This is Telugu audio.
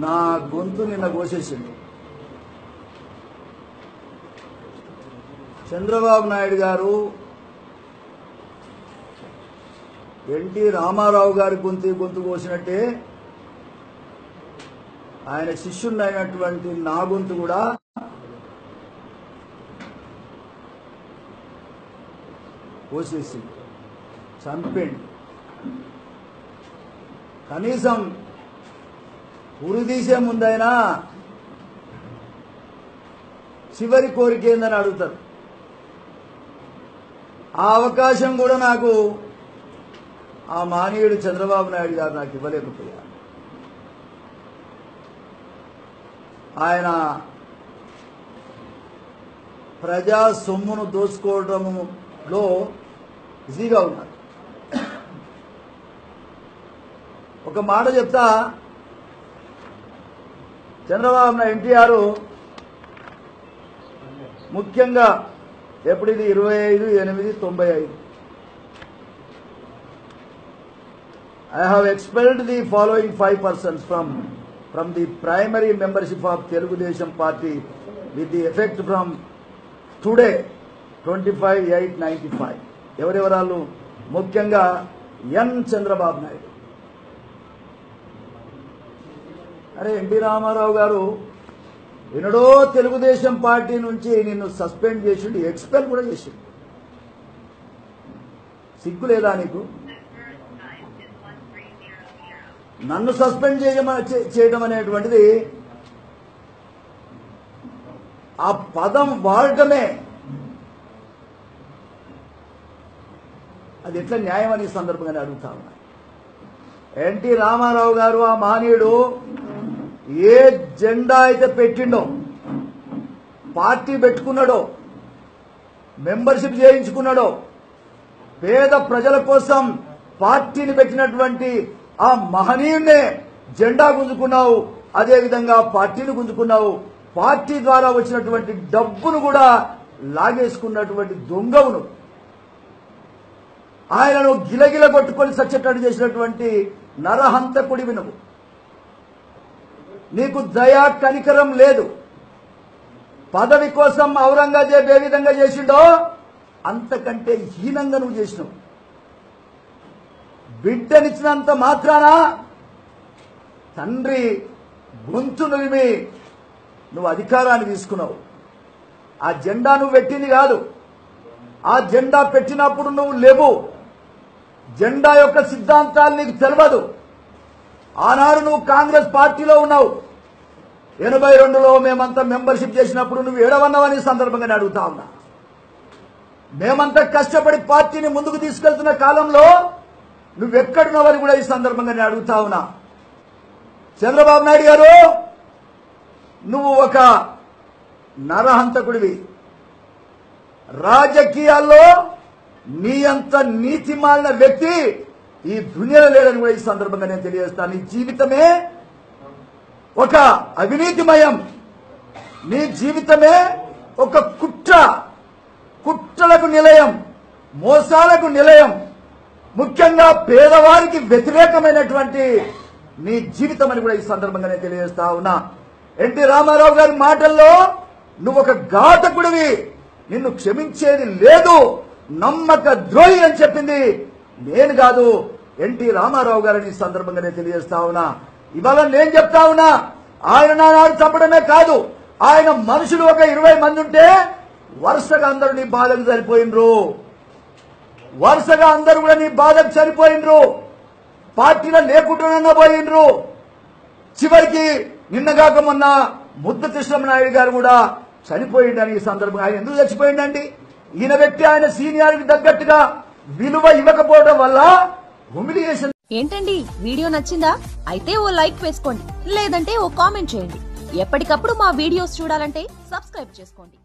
నా గొంతు నిన్న కోసేసింది చంద్రబాబు నాయుడు గారు ఎన్టీ రామారావు గారి గొంతు గొంతు కోసినట్టే ఆయన శిష్యుడైనటువంటి నా గొంతు కూడా కోసేసి చంపండి. కనీసం ఉరి తీసే ముందైనా చివరి కోరిక ఏందని అడుగుతారు. ఆ అవకాశం కూడా నాకు ఆ మానవుడు చంద్రబాబు నాయుడు గారు నాకు ఇవ్వలేకపోయారు ఆయన ప్రజా సొమ్మును లో బిజీగా ఉన్నారు ఒక మాట చెప్తా చంద్రబాబు నాయుడు ఎన్టీఆర్ ముఖ్యంగా ఎప్పుడు ఇది ఇరవై ఐదు ఎనిమిది తొంభై ఐదు. I have expelled the following five persons from from the primary membership of Telugu Desam party with the effect from today twenty five eight ninety five. ఎవరెవరాళ్ళు? ముఖ్యంగా ఎన్ చంద్రబాబు నాయుడు. అరే ఎన్టీ రామారావు గారు ఎన్నడో తెలుగుదేశం పార్టీ నుంచి నిన్ను సస్పెండ్ చేసిండు ఎక్స్పెల్ కూడా చేసిండు. సిగ్గు లేదా నీకు? నన్ను సస్పెండ్ చేయమ చేయడం అనేటువంటిది ఆ పదం వాడటమే. అది ఎట్లా న్యాయం అనే సందర్భంగానే అడుగుతా ఉన్నా. ఎన్టీ రామారావు గారు ఆ మహనీయుడు ఏ జెండా అయితే పెట్టిండో పార్టీ పెట్టుకున్నాడో మెంబర్షిప్ చేయించుకున్నాడో పేద ప్రజల కోసం పార్టీని పెట్టినటువంటి ఆ మహనీయుడే జెండా గుంజుకున్నావు అదేవిధంగా పార్టీని గుంజుకున్నావు పార్టీ ద్వారా వచ్చినటువంటి డబ్బును కూడా లాగేసుకున్నటువంటి దొంగవును. ఆయనను గిలగిల కొట్టుకొని సచ్చేటట్టు చేసినటువంటి నరహంతకుడి నువ్వు నీకు దయా కనికరం లేదు. పదవి కోసం ఔరంగజేబ్ ఏ విధంగా చేసిండో అంతకంటే హీనంగా నువ్వు చేసినావు. బిడ్డనిచ్చినంత మాత్రాన తండ్రి గొంతు నులిమి నువ్వు అధికారాన్ని తీసుకున్నావు. ఆ జెండా నువ్వు పెట్టింది కాదు. ఆ జెండా పెట్టినప్పుడు నువ్వు లేవు. జెండా యొక్క సిద్ధాంతాలు నీకు తెలియదు ఆనాడు నువ్వు కాంగ్రెస్ పార్టీలో ఉన్నావు. ఎనభై రెండులో మేమంతా మెంబర్షిప్ చేసినప్పుడు నువ్వు ఏడవన్నావని ఈ సందర్భంగా అడుగుతా ఉన్నా. మేమంతా కష్టపడి పార్టీని ముందుకు తీసుకెళ్తున్న కాలంలో నువ్వెక్కడున్నావని కూడా ఈ సందర్భంగా నేను అడుగుతా ఉన్నా. చంద్రబాబు నాయుడు గారు నువ్వు ఒక నరహంతకుడివి. రాజకీయాల్లో నీ అంత నీతి మాలిన వ్యక్తి ఈ దునియలో లేడని కూడా ఈ సందర్భంగా నేను తెలియజేస్తాను. నీ జీవితమే ఒక అవినీతిమయం. నీ జీవితమే ఒక కుట్ర. కుట్రలకు నిలయం మోసాలకు నిలయం ముఖ్యంగా పేదవారికి వ్యతిరేకమైనటువంటి నీ జీవితం అని కూడా ఈ సందర్భంగా నేను తెలియజేస్తా ఉన్నా. ఎన్టీ రామారావు గారి మాటల్లో నువ్వు ఒక ఘాతకుడివి. నిన్ను క్షమించేది లేదు. నమ్మక ద్రోహి అని చెప్పింది. నేను కాదు ఎన్టీ రామారావు గారిని ఈ సందర్భంగా నేను తెలియజేస్తా ఉన్నా. ఇవాళ నేను చెప్తా ఉన్నా ఆయన నానాడు చంపడమే కాదు ఆయన మనుషులు ఒక ఇరవై మంది ఉంటే వరుసగా అందరూ నీ బాధకు సరిపోయినరు. వరుసగా అందరూ కూడా నీ బాధకు సరిపోయినరు. పార్టీలో లేకుండా పోయినరు. చివరికి నిన్నగాక మొన్న ముద్ద కృష్ణమనాయుడు గారు కూడా చనిపోయిండని ఈ సందర్భంగా ఆయన ఎందుకు చచ్చిపోయిండండి? ఈయన వ్యక్తి ఆయన సీనియార్కి తగ్గట్టుగా విలువ ఇవ్వకపోవడం వల్ల హుమిలియేషన్ ఏంటండి? వీడియో నచ్చిందా? అయితే ఓ లైక్ వేసుకోండి. లేదంటే ఓ కామెంట్ చేయండి. ఎప్పటికప్పుడు మా వీడియోస్ చూడాలంటే సబ్స్క్రైబ్ చేసుకోండి.